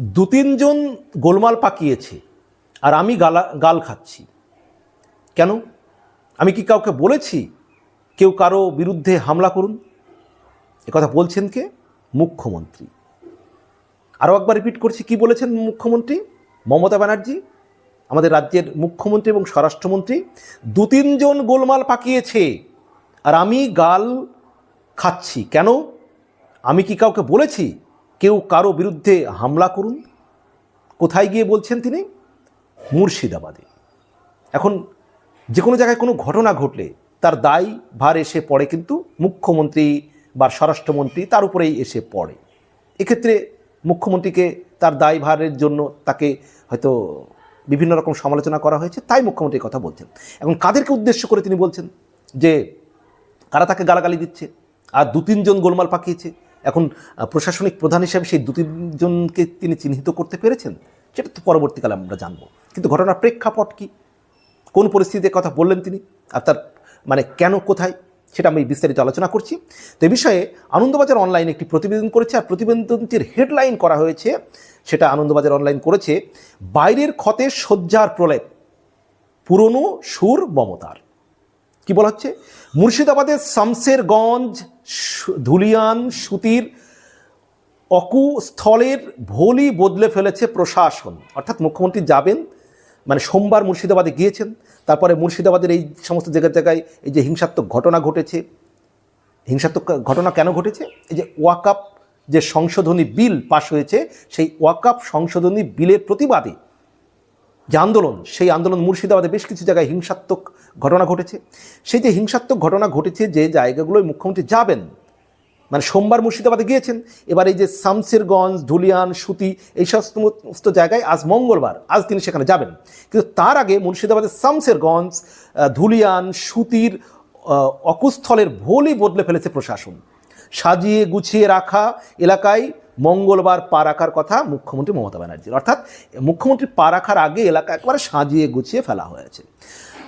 দু তিনজন গোলমাল পাকিয়েছে আর আমি গালা, গাল খাচ্ছি। কেন? আমি কি কাউকে বলেছি কেউ কারও বিরুদ্ধে হামলা করুন? কথা বলছেন কে? মুখ্যমন্ত্রী। আরও একবার রিপিট করছি, কি বলেছেন মুখ্যমন্ত্রী? মমতা ব্যানার্জি, আমাদের রাজ্যের মুখ্যমন্ত্রী এবং স্বরাষ্ট্রমন্ত্রী দু তিনজন গোলমাল পাকিয়েছে আর আমি গাল খাচ্ছি। কেন? আমি কি কাউকে বলেছি কেউ কারও বিরুদ্ধে হামলা করুন। কোথায় গিয়ে বলছেন তিনি? মুর্শিদাবাদে। এখন যে কোনো জায়গায় কোনো ঘটনা ঘটলে তার দায় ভার এসে পড়ে কিন্তু মুখ্যমন্ত্রী বা স্বরাষ্ট্রমন্ত্রী তার উপরেই এসে পড়ে। এক্ষেত্রে মুখ্যমন্ত্রীকে তার দায়ভারের জন্য তাকে হয়তো বিভিন্ন রকম সমালোচনা করা হয়েছে, তাই মুখ্যমন্ত্রী কথা বলছেন। এখন কাদেরকে উদ্দেশ্য করে তিনি বলছেন যে, কারা তাকে গালাগালি দিচ্ছে? আর দু তিনজন গোলমাল পাকিয়েছে। এখন প্রশাসনিক প্রধান হিসেবে সেই দু তিনজনকে তিনি চিহ্নিত করতে পেরেছেন? সেটা তো পরবর্তীকালে আমরা জানব। কিন্তু ঘটনার প্রেক্ষাপট কি? কোন পরিস্থিতিতে কথা বললেন তিনি? আর তার মানে কেন কোথায়? সেটা আমি বিস্তারিত আলোচনা করছি। তো এই বিষয়ে আনন্দবাজার অনলাইন একটি প্রতিবেদন করেছে। আর প্রতিবেদনটির হেডলাইন করা হয়েছে, সেটা আনন্দবাজার অনলাইন করেছে, বাইরের ক্ষতে শয্যার প্রলেপ, পুরনো সুর মমতার। কি বলা হচ্ছে? মুর্শিদাবাদের শামসেরগঞ্জ ধুলিয়ান, সুতির অকুস্থলের ভোলি বদলে ফেলেছে প্রশাসন। অর্থাৎ মুখ্যমন্ত্রী যাবেন মানে সোমবার মুর্শিদাবাদে গিয়েছেন, তারপরে মুর্শিদাবাদের এই সমস্ত জায়গায় জায়গায় এই যে হিংসাত্মক ঘটনা ঘটেছে, হিংসাত্মক ঘটনা কেন ঘটেছে? এই যে ওয়াকাপ যে সংশোধনী বিল পাশ হয়েছে, সেই ওয়াকাপ সংশোধনী বিলের প্রতিবাদে যে আন্দোলন, সেই আন্দোলন মুর্শিদাবাদে বেশ কিছু জায়গায় হিংসাত্মক ঘটনা ঘটেছে। সেই যে হিংসাত্মক ঘটনা ঘটেছে, যে জায়গাগুলোয় মুখ্যমন্ত্রী যাবেন মানে সোমবার মুর্শিদাবাদে গিয়েছেন, এবার এই যে শামসেরগঞ্জ, ধুলিয়ান, সুতি, এই সমস্ত জায়গায় আজ মঙ্গলবার, আজ তিনি সেখানে যাবেন। কিন্তু তার আগে মুর্শিদাবাদের শামসেরগঞ্জ ধুলিয়ান, সুতির অকুস্থলের ভোলই বদলে ফেলেছে প্রশাসন। সাজিয়ে গুছিয়ে রাখা এলাকায় মঙ্গলবার পা রাখার কথা মুখ্যমন্ত্রী মমতা ব্যানার্জির অর্থাৎ মুখ্যমন্ত্রী পা রাখার আগে এলাকা একবারে সাজিয়ে গুছিয়ে ফেলা হয়েছে।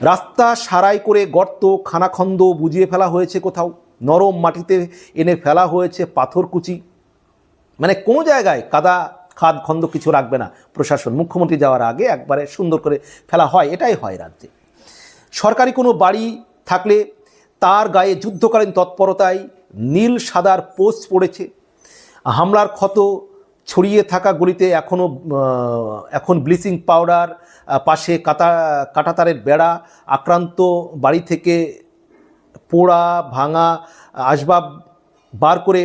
রাস্তা সারাই করে গর্ত, খানাখন্দ বুঝিয়ে ফেলা হয়েছে কোথাও। নরম মাটিতে এনে ফেলা হয়েছে পাথরকুচি। মানে কোনো জায়গায় কাদা, খাদ, খন্দ কিছু রাখবে না। প্রশাসন, মুখ্যমন্ত্রী যাওয়ার আগে একবারে সুন্দর করে ফেলা হয়, এটাই হয় রাজ্যে। সরকারি কোনো বাড়ি থাকলে তার গায়ে যুদ্ধকালীন তৎপরতায় নীল সাদার পোস্ট পড়েছে। হামলার ক্ষত ছড়িয়ে থাকা গলিতে এখনও এখন ব্লিচিং পাউডার পাশে কাটা কাটাতারের বেড়া, আক্রান্ত বাড়ি থেকে পোড়া, ভাঙা, আসবাব বার করে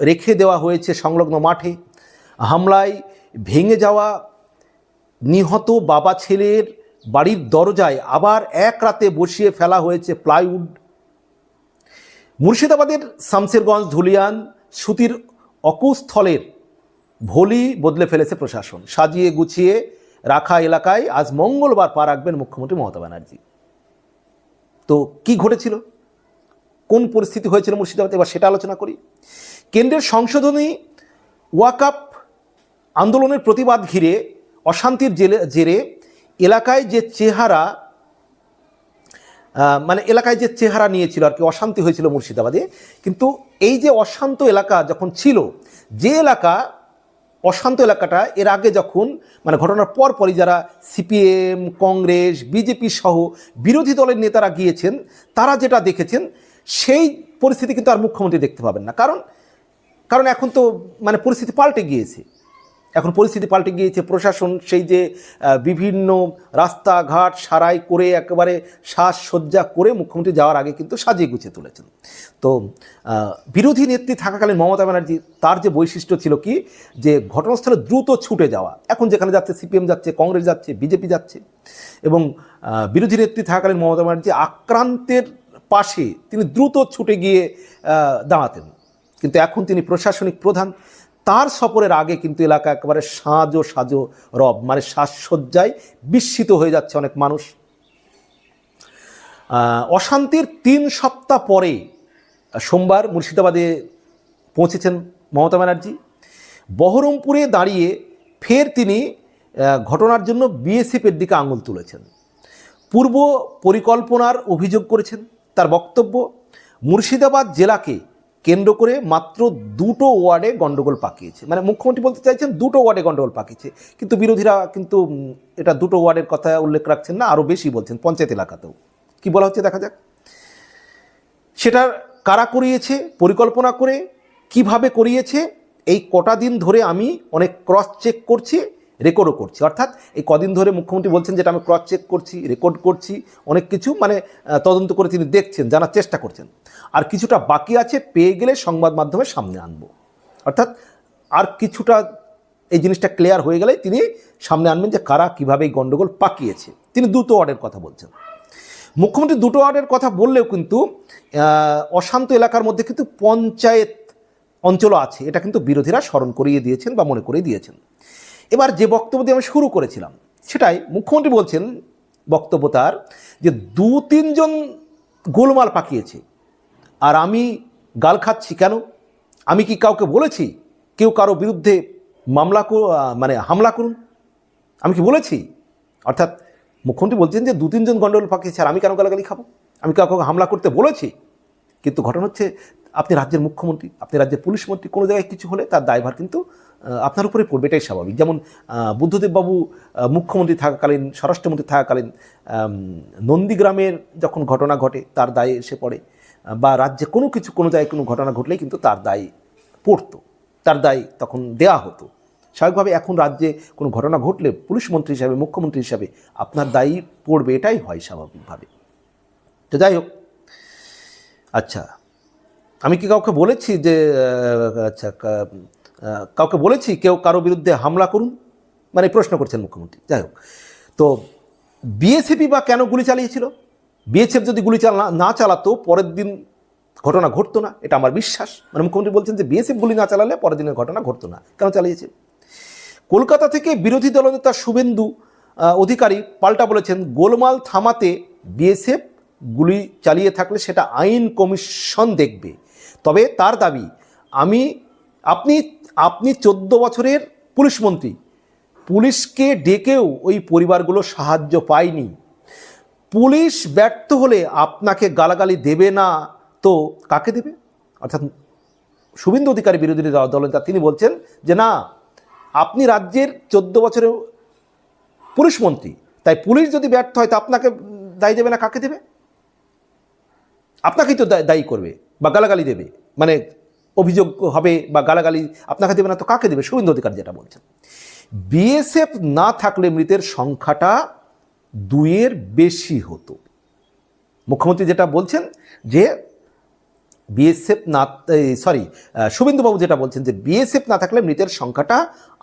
রেখে দেওয়া হয়েছে সংলগ্ন মাঠে। হামলায় ভেঙে যাওয়া নিহত বাবা ছেলের বাড়ির দরজায় আবার এক রাতে বসিয়ে ফেলা হয়েছে প্লাইউড। মুর্শিদাবাদের শামসেরগঞ্জ ধুলিয়ান সুতির অকুস্থলের ভলি বদলে ফেলেছে প্রশাসন। সাজিয়ে গুছিয়ে রাখা এলাকায় আজ মঙ্গলবার পা রাখবেন মুখ্যমন্ত্রী মমতা ব্যানার্জি। তো কি ঘটেছিল? কোন পরিস্থিতি হয়েছিল মুর্শিদাবাদে? এবার সেটা আলোচনা করি। কেন্দ্রের সংশোধনী ওয়াকাপ আন্দোলনের প্রতিবাদ ঘিরে অশান্তির জেলে জেরে এলাকায় যে চেহারা মানে এলাকায় যে চেহারা নিয়েছিল আর কি, অশান্তি হয়েছিল মুর্শিদাবাদে, কিন্তু এই যে অশান্ত এলাকা যখন ছিল, যে এলাকা, অশান্ত এলাকাটা এর আগে যখন মানে ঘটনার পর পরই যারা সিপিএম, কংগ্রেস, বিজেপি সহ বিরোধী দলের নেতারা গিয়েছেন, তারা যেটা দেখেছেন, সেই পরিস্থিতি কিন্তু আর মুখ্যমন্ত্রী দেখতে পাবেন না। কারণ কারণ এখন তো মানে পরিস্থিতি পাল্টে গিয়েছে। এখন পরিস্থিতি পাল্টে গিয়েছে। প্রশাসন সেই যে বিভিন্ন রাস্তাঘাট সারাই করে একেবারে সাজসজ্জা করে মুখ্যমন্ত্রী যাওয়ার আগে কিন্তু সাজিয়ে গুছিয়ে তুলেছেন। তো বিরোধী নেত্রী থাকাকালীন মমতা ব্যানার্জি তার যে বৈশিষ্ট্য ছিল কি? যে ঘটনাস্থলে দ্রুত ছুটে যাওয়া। এখন যেখানে যাচ্ছে, সিপিএম যাচ্ছে, কংগ্রেস যাচ্ছে, বিজেপি যাচ্ছে। এবং বিরোধী নেত্রী থাকাকালীন মমতা ব্যানার্জি আক্রান্তের পাশে তিনি দ্রুত ছুটে গিয়ে দাঁড়াতেন। কিন্তু এখন তিনি প্রশাসনিক প্রধান। তার সফরের আগে কিন্তু এলাকা একেবারে সাজো সাজো রব মানে সাজসজ্জায় বিস্মিত হয়ে যাচ্ছে অনেক মানুষ। অশান্তির তিন সপ্তাহ পরে, সোমবার মুর্শিদাবাদে পৌঁছেছেন মমতা ব্যানার্জি। বহরমপুরে দাঁড়িয়ে ফের তিনি ঘটনার জন্য বিএসএফের দিকে আঙুল তুলেছেন। পূর্ব পরিকল্পনার অভিযোগ করেছেন তার বক্তব্য, মুর্শিদাবাদ জেলাকে কেন্দ্র করে মাত্র দুটো ওয়ার্ডে গন্ডগোল পাকিয়েছে। মানে মুখ্যমন্ত্রী বলতে চাইছেন দুটো ওয়ার্ডে গন্ডগোল পাকিয়েছে। কিন্তু বিরোধীরা কিন্তু এটা দুটো ওয়ার্ডের কথা উল্লেখ রাখছেন না আরও বেশি বলছেন, পঞ্চায়েত এলাকাতেও। কি বলা হচ্ছে দেখা যাক। সেটার কারা করিয়েছে, পরিকল্পনা করে কীভাবে করিয়েছে, এই কটা দিন ধরে আমি অনেক ক্রস চেক করছি। রেকর্ডও করছি। অর্থাৎ এই কদিন ধরে মুখ্যমন্ত্রী বলছেন যেটা আমি ক্রস চেক করছি রেকর্ড করছি, অনেক কিছু মানে তদন্ত করে তিনি দেখছেন, জানার চেষ্টা করছেন। আর কিছুটা বাকি আছে, পেয়ে গেলে সংবাদ মাধ্যমে সামনে আনব। অর্থাৎ আর কিছুটা এই জিনিসটা ক্লিয়ার হয়ে গেলে তিনি সামনে আনবেন যে কারা কীভাবে এই গণ্ডগোল পাকিয়েছে। তিনি দুটো ওয়ার্ডের কথা বলছেন। মুখ্যমন্ত্রী দুটো ওয়ার্ডের কথা বললেও কিন্তু অশান্ত এলাকার মধ্যে কিন্তু পঞ্চায়েত অঞ্চলও আছে। এটা কিন্তু বিরোধীরা স্মরণ করিয়ে দিয়েছেন বা মনে করিয়ে দিয়েছেন। এবার যে বক্তব্য দিয়ে আমি শুরু করেছিলাম, সেটাই মুখ্যমন্ত্রী বলছেন, বক্তব্য তার, যে দু, তিনজন গোলমাল পাকিয়েছে। আর আমি গাল খাচ্ছি কেন? আমি কি কাউকে বলেছি? কেউ কারও বিরুদ্ধে মামলা মানে হামলা করুন? আমি কি বলেছি? অর্থাৎ মুখ্যমন্ত্রী বলছেন যে দু, তিনজন গন্ডগোল পাকিয়েছে, আর আমি কেন গালাগালি খাব? আমি কাউকে হামলা করতে বলেছি। কিন্তু ঘটনা হচ্ছে, আপনি রাজ্যের মুখ্যমন্ত্রী, আপনি রাজ্যের পুলিশ মন্ত্রী, কোনো জায়গায় কিছু হলে তার দায়ভার কিন্তু আপনার উপরে পড়বে, এটাই স্বাভাবিক। যেমন বুদ্ধদেববাবু মুখ্যমন্ত্রী থাকাকালীন, স্বরাষ্ট্রমন্ত্রী থাকাকালীন নন্দীগ্রামের যখন ঘটনা ঘটে, তার দায়ে এসে পড়ে বা রাজ্যে কোনো কিছু, কোনো জায়গায় কোনো ঘটনা ঘটলেই কিন্তু তার দায় পড়তো, তার দায় তখন দেয়া হতো। স্বাভাবিকভাবে এখন রাজ্যে কোনো ঘটনা ঘটলে পুলিশ মন্ত্রী হিসাবে, মুখ্যমন্ত্রী হিসাবে আপনার দায়ী পড়বে, এটাই হয় স্বাভাবিকভাবে। তো যাই হোক আচ্ছা আমি কি কাউকে বলেছি যে আচ্ছা কাউকে বলেছি কেউ কারও বিরুদ্ধে হামলা করুন? মানে প্রশ্ন করছেন মুখ্যমন্ত্রী। যাই হোক, তো বিএসএফই বা কেন গুলি চালিয়েছিল? বিএসএফ যদি গুলি চালা, না চালাতো, পরের দিন ঘটনা ঘটতো না, এটা আমার বিশ্বাস। মানে মুখ্যমন্ত্রী বলছেন যে বিএসএফ গুলি না চালালে পরের দিনের ঘটনা ঘটতো না। কেন চালিয়েছে? কলকাতা থেকে বিরোধী দলনেতা শুভেন্দু অধিকারী পাল্টা বলেছেন, গোলমাল থামাতে বিএসএফ গুলি চালিয়ে থাকলে সেটা আইন কমিশন দেখবে। তবে তার দাবি, আমি, আপনি আপনি চোদ্দ বছরের পুলিশ মন্ত্রী। পুলিশকে ডেকেও ওই পরিবারগুলো সাহায্য পায়নি। পুলিশ ব্যর্থ হলে আপনাকে গালাগালি দেবে না। তো কাকে দেবে? অর্থাৎ শুভেন্দু অধিকারী বিরোধী দল- দলনেতা তিনি বলছেন যে, না, আপনি রাজ্যের চোদ্দ বছরের পুলিশ মন্ত্রী। তাই পুলিশ যদি ব্যর্থ হয়, তা আপনাকে দায়ী দেবে না? কাকে দেবে? আপনাকেই তো দায়ী করবে বা গালাগালি দেবে। মানে অভিযোগ হবে বা গালাগালি আপনাকে দেবে না, তো কাকে দেবে? শুভেন্দু অধিকার যেটা বলছেন। বিএসএফ না থাকলে মৃতের সংখ্যাটা দুইয়ের বেশি হতো। মুখ্যমন্ত্রী যেটা বলছেন যে বিএসএফ না সরি শুভেন্দুবাবু যেটা বলছেন যে বিএসএফ না থাকলে মৃতের সংখ্যাটা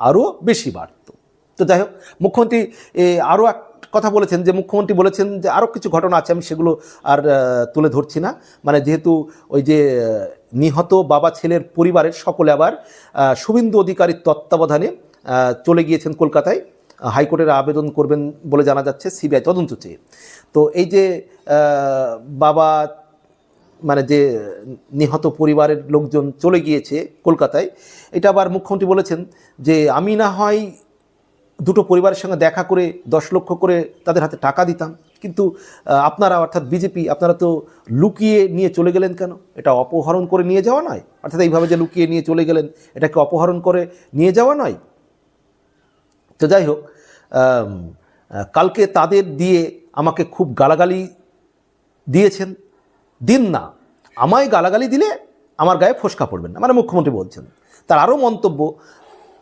আরও বেশি বাড়ত। তো যাই হোক, মুখ্যমন্ত্রী আরও এক কথা বলেছেন, যে মুখ্যমন্ত্রী বলেছেন যে আরও কিছু ঘটনা আছে, আমি সেগুলো আর তুলে ধরছি না। মানে যেহেতু ওই যে নিহত বাবা ছেলের পরিবারের সকলে আবার শুভেন্দু অধিকারীর তত্ত্বাবধানে চলে গিয়েছেন কলকাতায়। হাইকোর্টের আবেদন করবেন বলে জানা যাচ্ছে, সিবিআই তদন্ত চেয়ে। তো এই যে বাবা মানে যে নিহত পরিবারের লোকজন চলে গিয়েছে কলকাতায়, এটা আবার মুখ্যমন্ত্রী বলেছেন যে, আমি না হয় দুটো পরিবারের সঙ্গে দেখা করে দশ লক্ষ করে তাদের হাতে টাকা দিতাম। কিন্তু আপনারা অর্থাৎ বিজেপি, আপনারা তো লুকিয়ে নিয়ে চলে গেলেন কেন? এটা অপহরণ করে নিয়ে যাওয়া নয়? অর্থাৎ এইভাবে যে লুকিয়ে নিয়ে চলে গেলেন, এটাকে অপহরণ করে নিয়ে যাওয়া নয়? তো যাই হোক কালকে তাদের দিয়ে আমাকে খুব গালাগালি দিয়েছেন। দিন না, আমায় গালাগালি দিলে আমার গায়ে ফোসকা পড়বেন না। মানে মুখ্যমন্ত্রী বলছেন। তার আরও মন্তব্য,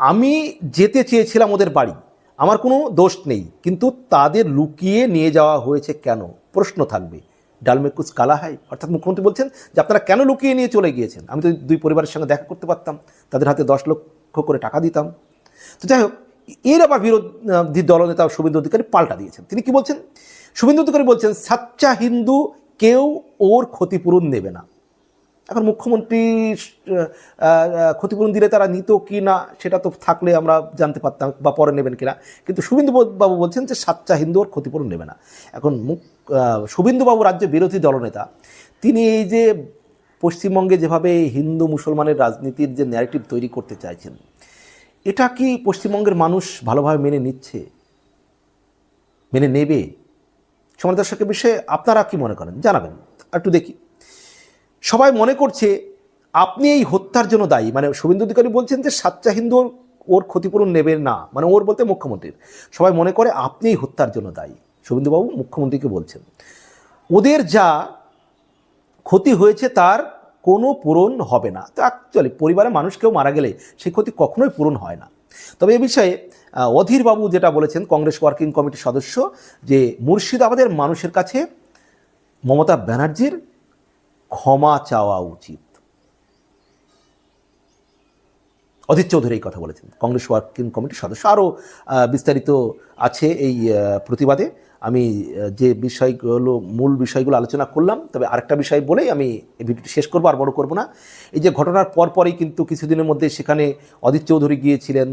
আমি যেতে চেয়েছিলাম ওদের বাড়ি। আমার কোনো দোষ নেই, কিন্তু তাদের লুকিয়ে নিয়ে যাওয়া হয়েছে কেন? প্রশ্ন থাকবে। ডালমে কুচ কালা হয় অর্থাৎ মুখ্যমন্ত্রী বলছেন যে আপনারা কেন লুকিয়ে নিয়ে চলে গিয়েছেন? আমি তো দুই পরিবারের সঙ্গে দেখা করতে পারতাম, তাদের হাতে দশ লক্ষ করে টাকা দিতাম। তো যাই হোক, এর আবার বিরোধী দলনেতা শুভেন্দু অধিকারী পাল্টা দিয়েছেন। তিনি কি বলছেন? শুভেন্দু অধিকারী বলছেন, সাচ্চা হিন্দু কেউ ওর ক্ষতিপূরণ নেবে না। এখন মুখ্যমন্ত্রী ক্ষতিপূরণ দিলে তারা নিত কি না, সেটা তো থাকলে আমরা জানতে পারতাম বা পরে নেবেন কিনা। কিন্তু শুভেন্দু বাবু বলছেন যে সাচ্চা হিন্দু ওর ক্ষতিপূরণ নেবে না। এখন মুখ শুভেন্দুবাবু রাজ্য বিরোধী দলনেতা, তিনি এই যে পশ্চিমবঙ্গে যেভাবে হিন্দু মুসলমানের রাজনীতির যে ন্যারেটিভ তৈরি করতে চাইছেন, এটা কি পশ্চিমবঙ্গের মানুষ ভালোভাবে মেনে নিচ্ছে? মেনে নেবে? সমাজ দর্শকের বিষয়ে আপনারা কি মনে করেন? জানাবেন। একটু দেখি। সবাই মনে করছে আপনি এই হত্যার জন্য দায়ী। মানে শুভেন্দু অধিকারী বলছেন যে সাচ্চা হিন্দু ওর- ক্ষতিপূরণ নেবে না। মানে ওর বলতে মুখ্যমন্ত্রীর। সবাই মনে করে আপনি এই হত্যার জন্য দায়ী। শুভেন্দুবাবু মুখ্যমন্ত্রীকে বলছেন। ওদের যা ক্ষতি হয়েছে তার কোনো পূরণ হবে না। তো অ্যাকচুয়ালি পরিবারের মানুষ কেউ মারা গেলে সেই ক্ষতি কখনোই পূরণ হয় না। তবে এ বিষয়ে অধীরবাবু যেটা বলেছেন কংগ্রেস ওয়ার্কিং কমিটির সদস্য যে মুর্শিদাবাদের মানুষের কাছে মমতা ব্যানার্জির ক্ষমা চাওয়া উচিত। অজিত চৌধুরী এই কথা বলেছেন। কংগ্রেস ওয়ার্কিং কমিটির সদস্য। আরও বিস্তারিত আছে এই প্রতিবাদে। আমি যে বিষয়গুলো, মূল বিষয়গুলো আলোচনা করলাম, তবে আরেকটা বিষয় বলেই আমি এই ভিডিওটি শেষ করব আর বড় করব না। এই যে ঘটনার পরপরই কিন্তু কিছুদিনের মধ্যে সেখানে অজিত চৌধুরী গিয়েছিলেন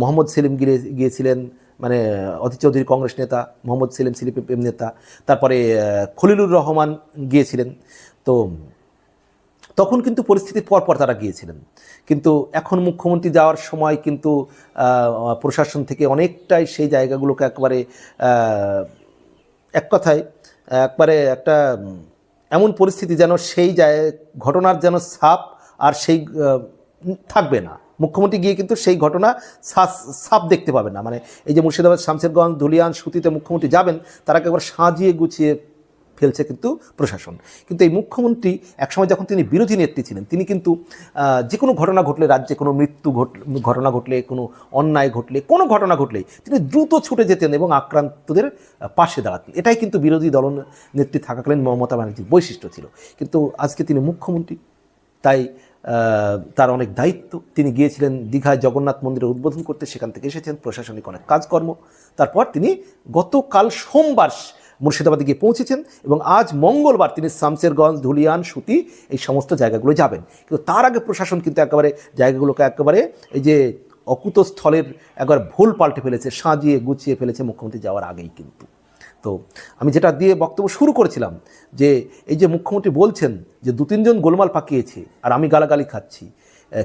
মোহাম্মদ সেলিম গিয়ে গিয়েছিলেন মানে অজিত চৌধুরী কংগ্রেস নেতা, মোহাম্মদ সেলিম সিলিপিএম নেতা। তারপরে খলিলুর রহমান গিয়েছিলেন। তো তখন কিন্তু পরিস্থিতির পরপর তারা গিয়েছিলেন। কিন্তু এখন মুখ্যমন্ত্রী যাওয়ার সময় কিন্তু প্রশাসন থেকে অনেকটাই সেই জায়গাগুলোকে একবারে এক কথায়, একবারে একটা এমন পরিস্থিতি যেন সেই জায়, ঘটনার যেন ছাপ আর সেই থাকবে না। মুখ্যমন্ত্রী গিয়ে কিন্তু সেই ঘটনা সা- ছাপ দেখতে পাবে না। মানে এই যে মুর্শিদাবাদ, শামশেরগঞ্জ, ধুলিয়ান, সুতিতে মুখ্যমন্ত্রী যাবেন তারা একবার সাজিয়ে গুছিয়ে ফেলছে কিন্তু প্রশাসন। কিন্তু এই মুখ্যমন্ত্রী একসময় যখন তিনি বিরোধী নেত্রী ছিলেন, তিনি কিন্তু যে কোনো ঘটনা ঘটলে, রাজ্যে কোনো মৃত্যু ঘট, ঘটনা ঘটলে, কোনো অন্যায় ঘটলে, কোনো ঘটনা ঘটলে তিনি দ্রুত ছুটে যেতেন এবং আক্রান্তদের পাশে দাঁড়াতেন। এটাই কিন্তু বিরোধী দল নেত্রী থাকাকালীন মমতা ব্যানার্জির বৈশিষ্ট্য ছিল। কিন্তু আজকে তিনি মুখ্যমন্ত্রী, তাই তার অনেক দায়িত্ব। তিনি গিয়েছিলেন দীঘায় জগন্নাথ মন্দিরের উদ্বোধন করতে, সেখান থেকে এসেছেন। প্রশাসনিক অনেক কাজকর্ম। তারপর তিনি গতকাল সোমবার মুর্শিদাবাদে গিয়ে পৌঁছেছেন এবং আজ মঙ্গলবার তিনি শামসেরগঞ্জ, ধুলিয়ান, সুতি এই সমস্ত জায়গাগুলো যাবেন। কিন্তু তার আগে প্রশাসন কিন্তু একেবারে জায়গাগুলোকে একেবারে এই যে অকুতস্থলের একবার ভুল পাল্টে ফেলেছে, সাজিয়ে গুছিয়ে ফেলেছে মুখ্যমন্ত্রী যাওয়ার আগেই কিন্তু। তো আমি যেটা দিয়ে বক্তব্য শুরু করেছিলাম যে এই যে মুখ্যমন্ত্রী বলছেন যে দু তিনজন গোলমাল পাকিয়েছে আর আমি গালাগালি খাচ্ছি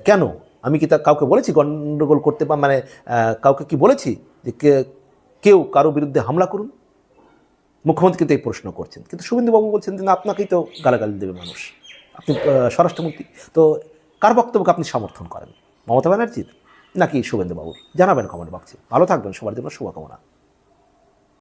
কেন? আমি কি তা কাউকে বলেছি গণ্ডগোল করতে বা মানে কাউকে কি বলেছি যে কেউ কারও বিরুদ্ধে হামলা করুন? মুখ্যমন্ত্রী কিন্তু এই প্রশ্ন করছেন। কিন্তু শুভেন্দুবাবু বলছেন যে না, আপনাকেই তো গালাগালি দেবে মানুষ। আপনি স্বরাষ্ট্রমন্ত্রী। তো কার বক্তব্যকে আপনি সমর্থন করেন? মমতা ব্যানার্জির নাকি শুভেন্দুবাবুর? জানাবেন কমেন্ট বক্সে। ভালো থাকবেন, সবার জন্য শুভকামনা।